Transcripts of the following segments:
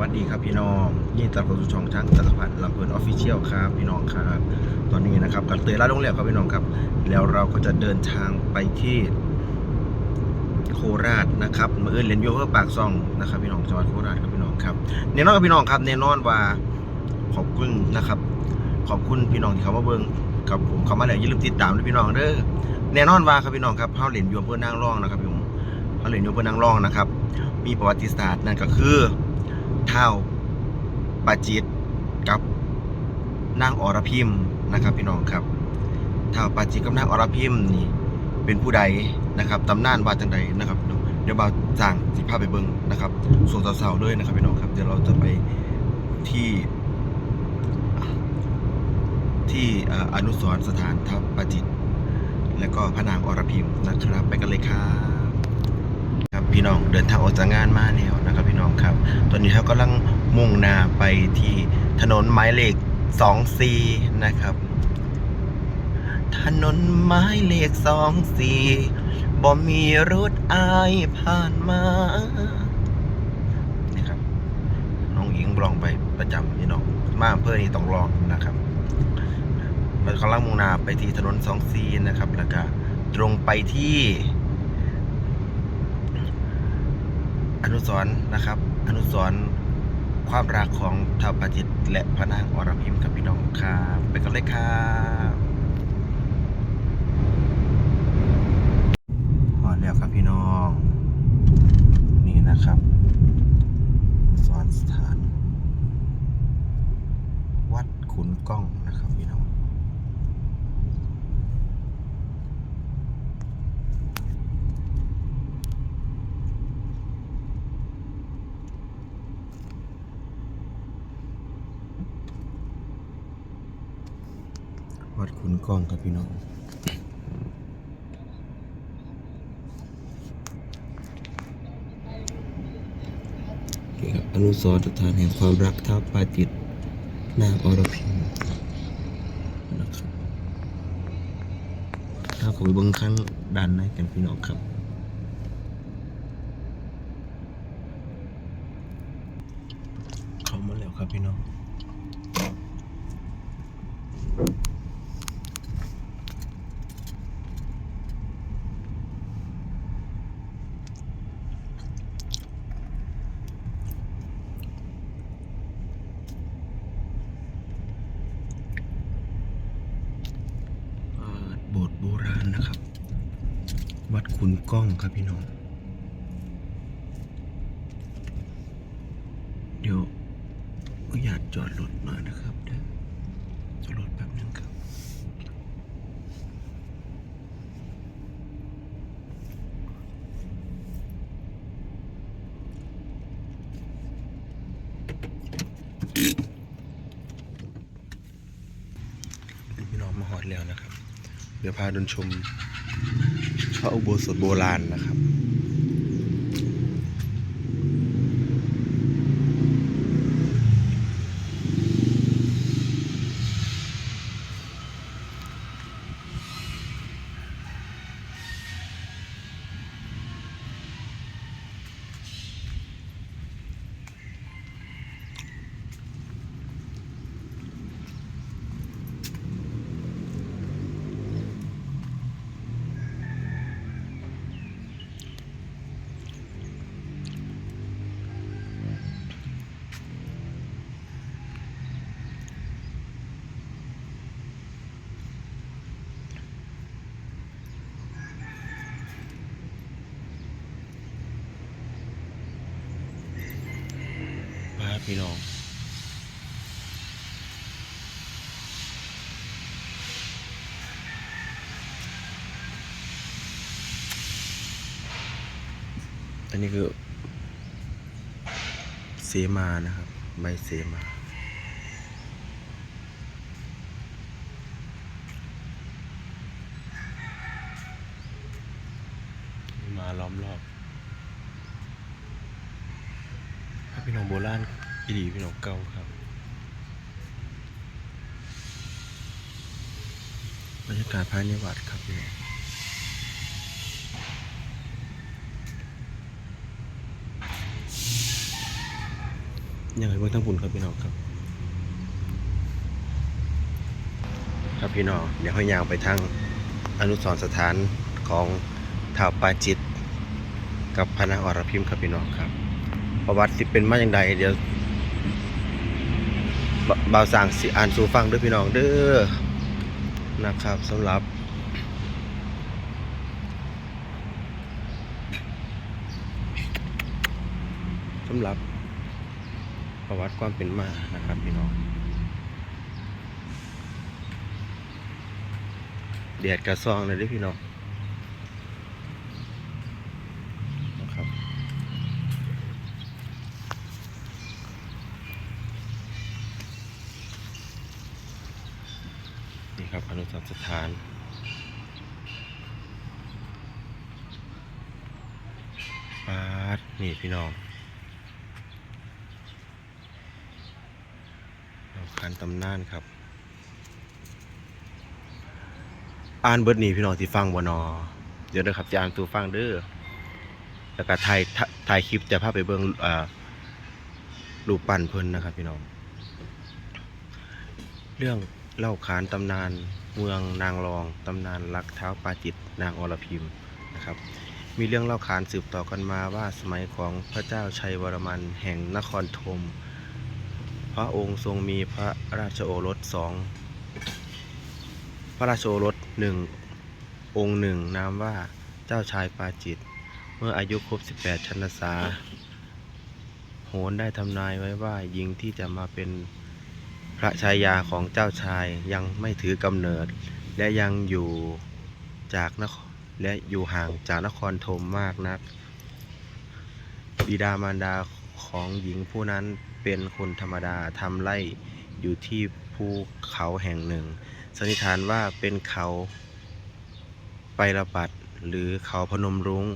วัสดีครับพี่น้องยินดีต้อนรับเข้าสู่ช่องช้างจักรพันธ์ลำเพลินออฟฟิเชียลครับพี่น้องครับ ตอนนี้นะครับกับเตยล่าดโรงแรมครับพี่น้องครับ แล้วเราก็จะเดินทางไปที่โคราชนะครับเมื่อเอินเรียนโยเพื่อปากซองนะครับพี่น้องจังหวัดโคราชครับพี่น้องครับแน่นอนครับพี่น้องครับแน่นอนว่าขอบคุณนะครับ ขอบคุณพี่น้องที่เขามาเบิ่งกับผมเขามาแล้วอย่าลืมติดตามด้วยพี่น้องเด้อแน่นอนว่าครับพี่น้องครับเฮาเรียนโยเพื่อนางร่องนะครับพี่ผมเฮาเรียนโยเพื่อนางร่องนะครับ มีประวัติศาสตร์นั่นก็คือ เท้าปาจิตกับนางอรพิมนะครับ พี่น้องครับเท้าปาจิตกับนางอรพิมนี่ เป็นผู้ใดนะครับตำนานว่าจังใดนะครับเดี๋ยวเดี๋ยวบ่าวจางสิพาพไปเบิ่งนะครับส่วนสาวๆด้วยนะครับพี่น้องครับเดี๋ยวเราจะไปที่ที่อนุสรสถานทัพปาจิต และก็พระนางอรพิมนะครับ ไปกันเลยครับครับพี่น้องเดินทางออกจากงานมาแล้ว นะครับ ตอนนี้เรากำลังมุ่งหน้าไปที่ถนนหมายเลขสองสีนะครับ ถนนหมายเลขสองซีบ่มีรถอายผ่านมานี่ครับน้องอิงลองไปประจำพี่น้องมาอำเภอนี้ต้องลองนะครับเรากำลังมุ่งหน้าไปที่ถนนสองสีนะครับ แล้วก็ตรงไปที่ อนุสรณ์นะครับ อนุสรณ์ความรักของท้าวปาจิตและพระนางอรพิมกับพี่น้องครับไปกันเลยครับพอแล้วครับพี่น้อง นี่นะครับอนุสรสถาน วัดขุนกล้องนะครับพี่น้อง วัดขุนกล้องครับพี่น้องนี่ครับอนุสรสถานแห่งความรักท้าปาจิตนางอรพิมนะครับถ้าผมไปเบิ้งข้างด้านในกันพี่น้องครับเข้ามาแล้วครับพี่น้อง เอ่อโบสถ์โบราณนะครับ วัดขุนกล้องครับพี่น้อง เดี๋ยวอนุญาตจอดรถมานะครับเดี๋ยวจอดรถแป๊บนึงครับพี่น้องมาหอดแล้วนะครับ เดี๋ยวพาดนชม ระอุโบสถโบราณนะครับ พี่น้องอันนี้คือเสมานะครับใบเสมาล้อมรอบ พระพี่น้องโบรา อีดีพี่น้องเก่าครับบรรยากาศภายในวัดครับพี่น้องยังไงเบิ่งทั้งบุญครับพี่น้องครับ ครับพี่น้องเดี๋ยวเขายางไปทางอนุสรสถานของท้าวปาจิต กับพระนางอรพิมครับพี่น้องครับ ประวัติสิเป็นมาอย่างใดเดี๋ยว บบ่าสร้างสิอ่านสู่ฟังด้วยพี่น้องเด้อนะครับสำหรับสำหรับประวัติความเป็นมานะครับพี่น้องแดดกระซองเลยด้วยพี่น้องนะครับนี่ ครับอนุสรณ์สถานปาดนี่พี่น้องเราคันตำนานครับ อ่านเบิดนี่พี่น้องที่ฟังบนอเดี๋ยวนะครับจะอ่านตูฟังเด้อแล้วก็ถ่ายถ่ายคลิปจะพาไปเบิ่งอ่ารูปปั้นเพิ่นนะครับพี่น้อง เรื่อง เล่าขานตำนานเมืองนางรอง ตำนานรักเท้าปาจิตนางอรพิมนะครับ มีเรื่องเล่าขานสืบต่อกันมาว่าสมัยของพระเจ้าชัยวรมันแห่งนครธมพระองค์ทรงมีพระราชโอรสสองพระราชโอรสหนึ่งองค์หนึ่งนามว่าเจ้าชายปาจิต เมื่ออายุครบ 18 ชันษาโหนได้ทำนายไว้ว่าหญิงที่จะมาเป็น พระชายาของเจ้าชายยังไม่ถือกำเนิด และยังอยู่จากนครและอยู่ห่างจากนครธมมากนัก บิดามารดาของหญิงผู้นั้นเป็นคนธรรมดาทำไร่อยู่ที่ภูเขาแห่งหนึ่ง สันนิษฐานว่าเป็นเขาไประบัดหรือเขาพนมรุง้ง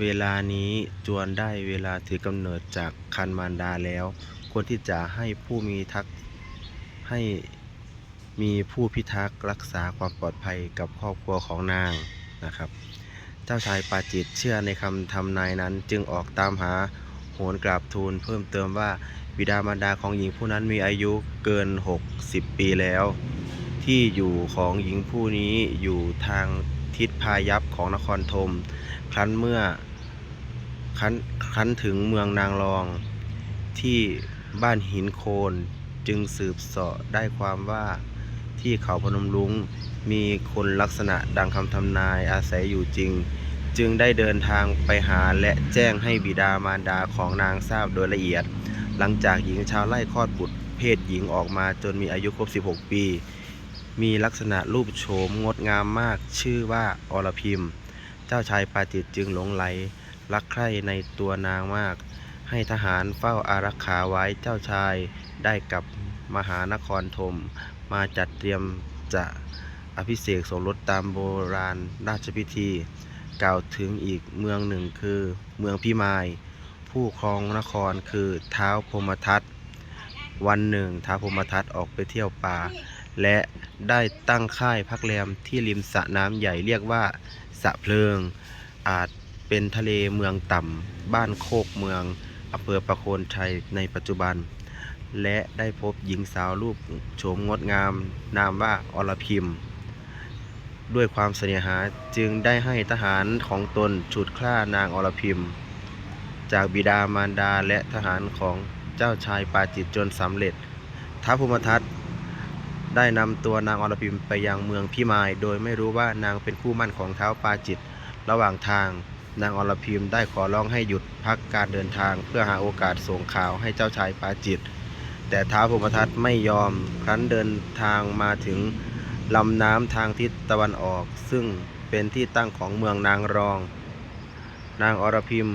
เวลานี้จวนได้เวลาถือกำเนิดจากคันมารดาแล้ว ควรที่จะให้ผู้มีทัก ให้มีผู้พิทักษ์รักษาความปลอดภัยกับครอบครัวของนางนะครับ เจ้าชายปาจิตเชื่อในคำทำนายนั้นจึงออกตามหาโหนกราบทูลเพิ่มเติมว่าบิดามารดาของหญิงผู้นั้นมีอายุเกิน 60 ปีแล้ว ที่อยู่ของหญิงผู้นี้อยู่ทางทิศพายัพของนครธมครั้นเมื่อครั้นครั้นถึงเมืองนางรองที่บ้านหินโคน จึงสืบเสาะได้ความว่าที่เขาพนมรุ้งมีคนลักษณะดังคำทำนายอาศัยอยู่จริง จึงได้เดินทางไปหาและแจ้งให้บิดามารดาของนางทราบโดยละเอียด หลังจากหญิงชาวไร่คลอดบุตรเพศหญิงออกมาจนมีอายุครบ 16 ปี มีลักษณะรูปโฉมงดงามมากชื่อว่าอรพิม เจ้าชายปาจิตจึงหลงไหลรักใคร่ในตัวนางมาก ให้ทหารเฝ้าอารักขาไว้เจ้าชายได้กลับมหานครธมมาจัดเตรียมจะอภิเษกสมรสตามโบราณราชพิธี กล่าวถึงอีกเมืองหนึ่งคือเมืองพิมาย ผู้ครองนครคือเท้าพรมทัตวันหนึ่งท้าพรมทัตออกไปเที่ยวป่า และได้ตั้งค่ายพักแรมที่ริมสระน้ำใหญ่เรียกว่าสระเพลิง อาจเป็นทะเลเมืองต่ำบ้านโคกเมือง อำเภอประโคนชัยในปัจจุบัน และได้พบหญิงสาวรูปโฉมงดงาม นามว่าอรพิมด้วยความเสน่หาจึงได้ให้ทหารของตนฉุดคล้านางอรพิมจากบิดามารดาและทหารของเจ้าชายปาจิตจนสำเร็จท้าวภูมิทัตได้นำตัวนางอรพิมไปยังเมืองพิมาย โดยไม่รู้ว่านางเป็นคู่มั่นของเท้าปาจิตระหว่างทาง นางอรพิมได้ขอร้องให้หยุดพักการเดินทางเพื่อหาโอกาสส่งข่าวให้เจ้าชายปาจิต แต่ท้าวภูมิทัตไม่ยอมครั้นเดินทางมาถึงลำน้ำทางทิศตะวันออก ซึ่งเป็นที่ตั้งของเมืองนางรอง นางอรพิม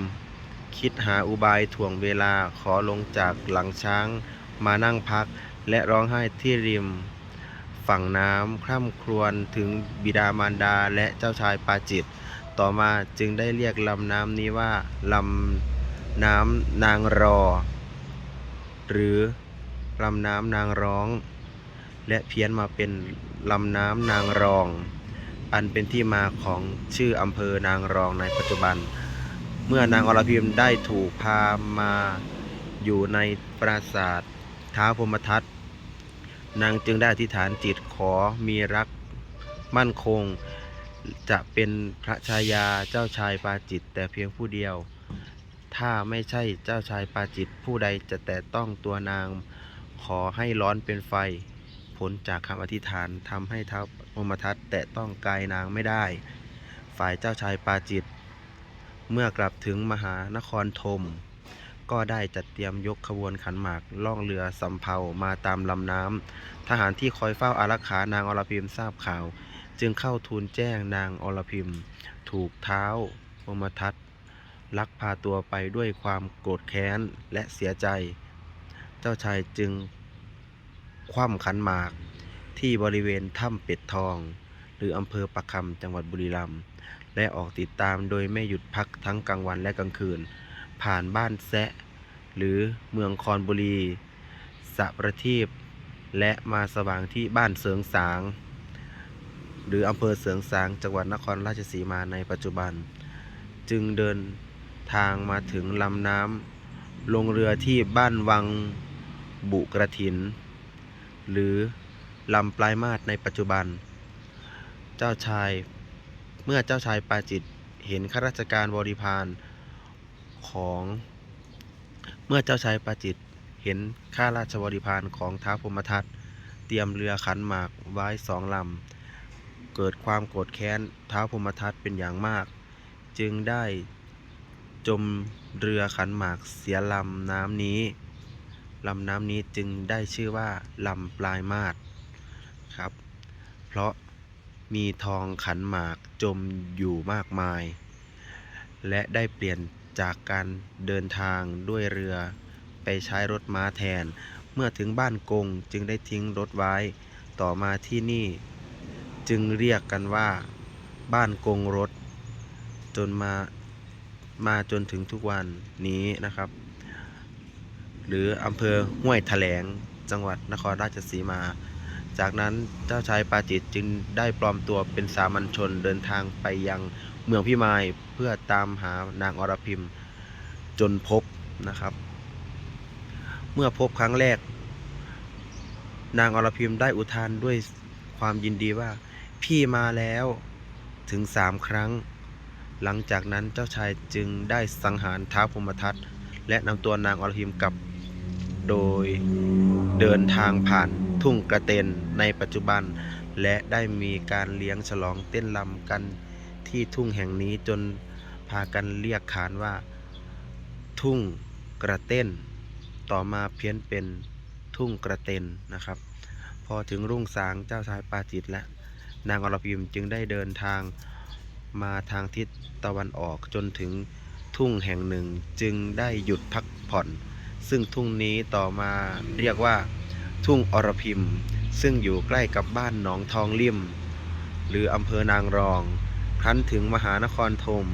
คิดหาอุบายถ่วงเวลาขอลงจากหลังช้างมานั่งพักและร้องไห้ที่ริม ฝั่งน้ำคร่ำครวญถึงบิดามารดาและเจ้าชายปาจิต ต่อมาจึงได้เรียกลำน้ำนี้ว่าลำน้ำนางรอ หรือลำน้ำนางร้อง และเพี้ยนมาเป็นลำน้ำนางรอง อันเป็นที่มาของชื่ออำเภอนางรองในปัจจุบัน เมื่อนางอรพิมได้ถูกพามาอยู่ในปราสาทท้าวพมทัตนางจึงได้อธิษฐานจิตขอมีรักมั่นคง จะเป็นพระชายาเจ้าชายปาจิตแต่เพียงผู้เดียว ถ้าไม่ใช่เจ้าชายปาจิตผู้ใดจะแต่ต้องตัวนางขอให้ร้อนเป็นไฟ ผลจากคำอธิษฐานทำให้ท้าวพมทัตแต่ต้องกายนางไม่ได้ ฝ่ายเจ้าชายปาจิต เมื่อกลับถึงมหานครธมก็ได้จัดเตรียมยกขบวนขันหมากล่องเรือสำเภามาตามลำน้ำทหารที่คอยเฝ้าอารักขานางอรพิมทราบข่าว จึงเข้าทูลแจ้งนางอรพิม ถูกเท้าพมทัตลักพาตัวไปด้วยความโกรธแค้นและเสียใจ เจ้าชายจึงคว่ำขันหมากที่บริเวณถ้ำเป็ดทอง หรืออำเภอปะคำจังหวัดบุรีรัมย์และออกติดตามโดยไม่หยุดพักทั้งกลางวันและกลางคืน ผ่านบ้านแซะ หรือเมืองคอนบุรีสะประทีปและมาสว่างที่บ้านเสริงสาง หรืออำเภอเสริงสางจังหวัดนครราชสีมาในปัจจุบัน จึงเดินทางมาถึงลำน้ำลงเรือที่บ้านวังบุกระถิน หรือลำปลายมาศในปัจจุบัน เจ้าชายเมื่อเจ้าชายปาจิตเห็นข้าราชการบริพารของเมื่อเจ้าชายปาจิตเห็นข้าราชบริพารของท้าวพมทัตเตรียมเรือขันหมากไว้สองลำ เกิดความโกรธแค้นท้าวพมทัตเป็นอย่างมาก จึงได้จมเรือขันหมากเสียลำน้ำนี้ลำน้ำนี้จึงได้ชื่อว่าลำปลายมาศครับ เพราะมีทองขันหมากจมอยู่มากมาย และได้เปลี่ยนจากการเดินทางด้วยเรือไปใช้รถม้าแทน เมื่อถึงบ้านกงจึงได้ทิ้งรถไว้ ต่อมาที่นี่ จึงเรียกกันว่า บ้านกงรถ จนมามาจนถึงทุกวันนี้นะครับ หรืออำเภอห้วยแถลงจังหวัดนครราชสีมา จากนั้นเจ้าชายปาจิตจึงได้ปลอมตัวเป็นสามัญชนเดินทางไปยังเมืองพิมายเพื่อตามหานางอรพิมจนพบนะครับ เมื่อพบครั้งแรก นางอรพิมได้อุทานด้วยความยินดีว่า พี่มาแล้วถึงสามครั้ง หลังจากนั้นเจ้าชายจึงได้สังหารท้าวพรหมทัตและนำตัวนางอรพิมกลับ โดยเดินทางผ่านทุ่งกระเตนในปัจจุบัน และได้มีการเลี้ยงฉลองเต้นรำกันที่ทุ่งแห่งนี้จนพากันเรียกขานว่า ทุ่งกระเต้น ต่อมาเพี้ยนเป็นทุ่งกระเตนนะครับ พอถึงรุ่งสางเจ้าชายปาจิตและ นางอรพิมจึงได้เดินทางมาทางทิศตะวันออกจนถึงทุ่งแห่งหนึ่งจึงได้หยุดพักผ่อน ซึ่งทุ่งนี้ต่อมาเรียกว่า ทุ่งอรพิมซึ่งอยู่ใกล้กับบ้านหนองทองลิ่ม หรืออำเภอนางรอง ครั้นถึงมหานครธม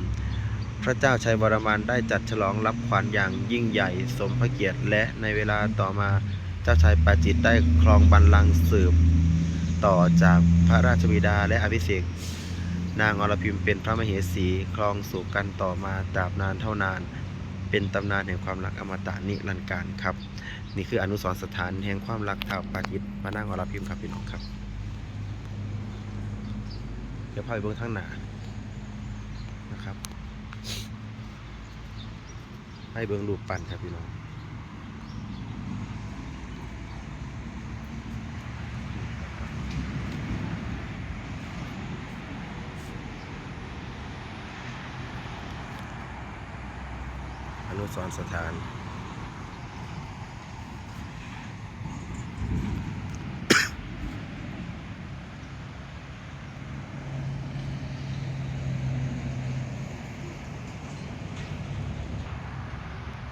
พระเจ้าชัยวรมันได้จัดฉลองรับขวัญอย่างยิ่งใหญ่ สมพระเกียรติและในเวลาต่อมาเจ้าชายปาจิตได้ครองบัลลังก์สืบ ต่อจากพระราชบิดาและอภิเษกนางอรพิมเป็นพระมเหสีครองสู่กันต่อมาตราบนานเท่านาน เป็นตำนานแห่งความรักอมตะนิรันดร์การครับ นี่คืออนุสรณ์สถานแห่งความรักท้าวปาจิตพระนางอรพิมครับพี่น้องครับ เดี๋ยวพาไปเบื้องทางหน้านะครับ ให้เบื้องรูปปั้นครับพี่น้อง อ นุสรสถาน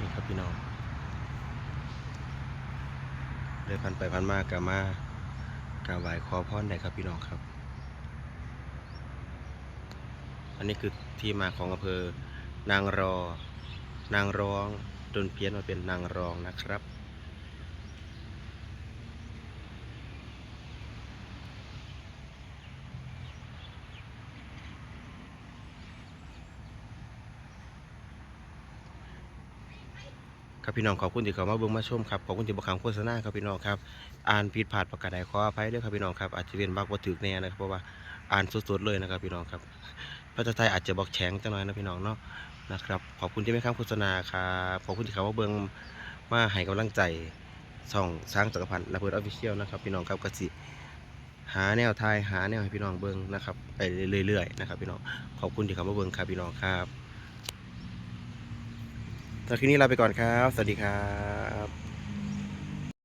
นี่ครับพี่น้องเลยพันไปพันมากกามากาบไหว้ขอพรได้ครับพี่น้องครับ อันนี้คือที่มาของอำเภอนางรอ นางร้องจนเพี้ยนมาเป็นนางรองนะครับ ครับพี่น้องขอบคุณที่เข้ามาเบิ่งมาชมครับขอบคุณที่บอกคำโฆษณาครับพี่น้องครับอ่านผิดพลาดประกาศใดขออภัยด้วยครับพี่น้องครับอาจจะเป็นบักบ่ถึกแน่นะครับเพราะว่าอ่านสดๆเลยนะครับพี่น้องครับภาษาไทยอาจจะบอกแข็งจังหน่อยนะพี่น้องเนาะ นะครับ ขอบคุณที่ไม่ข้ามโฆษณาครับขอบคุณที่เข้ามาเบิงมาให้กำลังใจส่องช้างจักรพันธ์ระเบิดออฟฟิเชียลนะครับ พี่น้องครับกสิหาแนวทายหาแนวให้พี่น้องเบิ่งนะครับไปเรื่อยๆนะครับพี่น้องขอบคุณที่เข้ามาเบิ่งครับพี่น้องครับตอนคลิปนี้ลาไปก่อนครับ สวัสดีครับ